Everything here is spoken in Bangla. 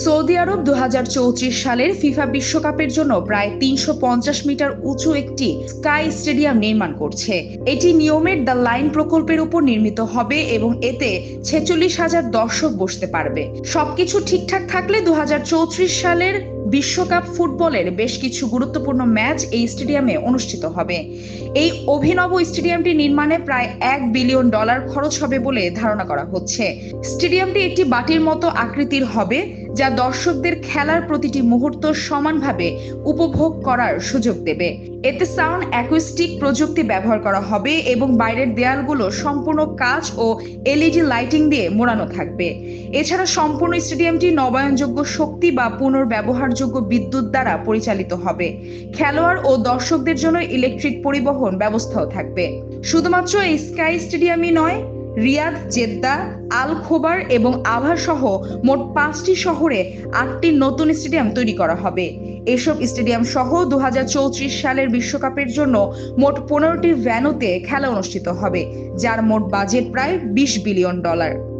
সৌদি আরব দু হাজার চৌত্রিশ সালের ফিফা বিশ্বকাপের জন্য প্রায় তিনশো পঞ্চাশ মিটার উঁচু একটি স্কাই স্টেডিয়াম নির্মাণ করছে। এটি নিয়মের দ্য লাইন প্রকল্পের উপর নির্মিত হবে এবং এতে ছেচল্লিশ হাজার দর্শক বসতে পারবে। সবকিছু ঠিকঠাক থাকলে দুহাজার চৌত্রিশ সালের বিশ্বকাপ ফুটবলের বেশ কিছু গুরুত্বপূর্ণ ম্যাচ এই স্টেডিয়ামে অনুষ্ঠিত হবে। এই অভিনব স্টেডিয়ামটি নির্মাণে প্রায় এক বিলিয়ন ডলার খরচ হবে বলে ধারণা করা হচ্ছে। স্টেডিয়ামটি একটি বাটির মতো আকৃতির হবে যা দর্শকদের খেলার প্রতিটি মুহূর্ত সমানভাবে উপভোগ করার সুযোগ দেবে। এতে সাউন্ড অ্যাকুইস্টিক প্রযুক্তি ব্যবহার করা হবে এবং বাইরের দেয়ালগুলো সম্পূর্ণ কাচ ও এলইডি লাইটিং দিয়ে মোড়ানো থাকবে। এছাড়া সম্পূর্ণ স্টেডিয়ামটি নবায়নযোগ্য শক্তি বা পুনর্ব্যবহারযোগ্য বিদ্যুৎ দ্বারা পরিচালিত হবে। খেলোয়াড় ও দর্শকদের জন্য ইলেকট্রিক পরিবহন ব্যবস্থাও থাকবে। শুধুমাত্র এই স্কাই স্টেডিয়ামই নয় রিয়াদ, জেদ্দা আল খোবার এবং আভা সহ মোট পাঁচটি শহরে আটটি নতুন স্টেডিয়াম তৈরি করা হবে। এসব স্টেডিয়াম সহ দু হাজার চৌত্রিশ সালের বিশ্বকাপের জন্য মোট পনেরোটি ভ্যানোতে খেলা অনুষ্ঠিত হবে, যার মোট বাজেট প্রায় বিশ বিলিয়ন ডলার।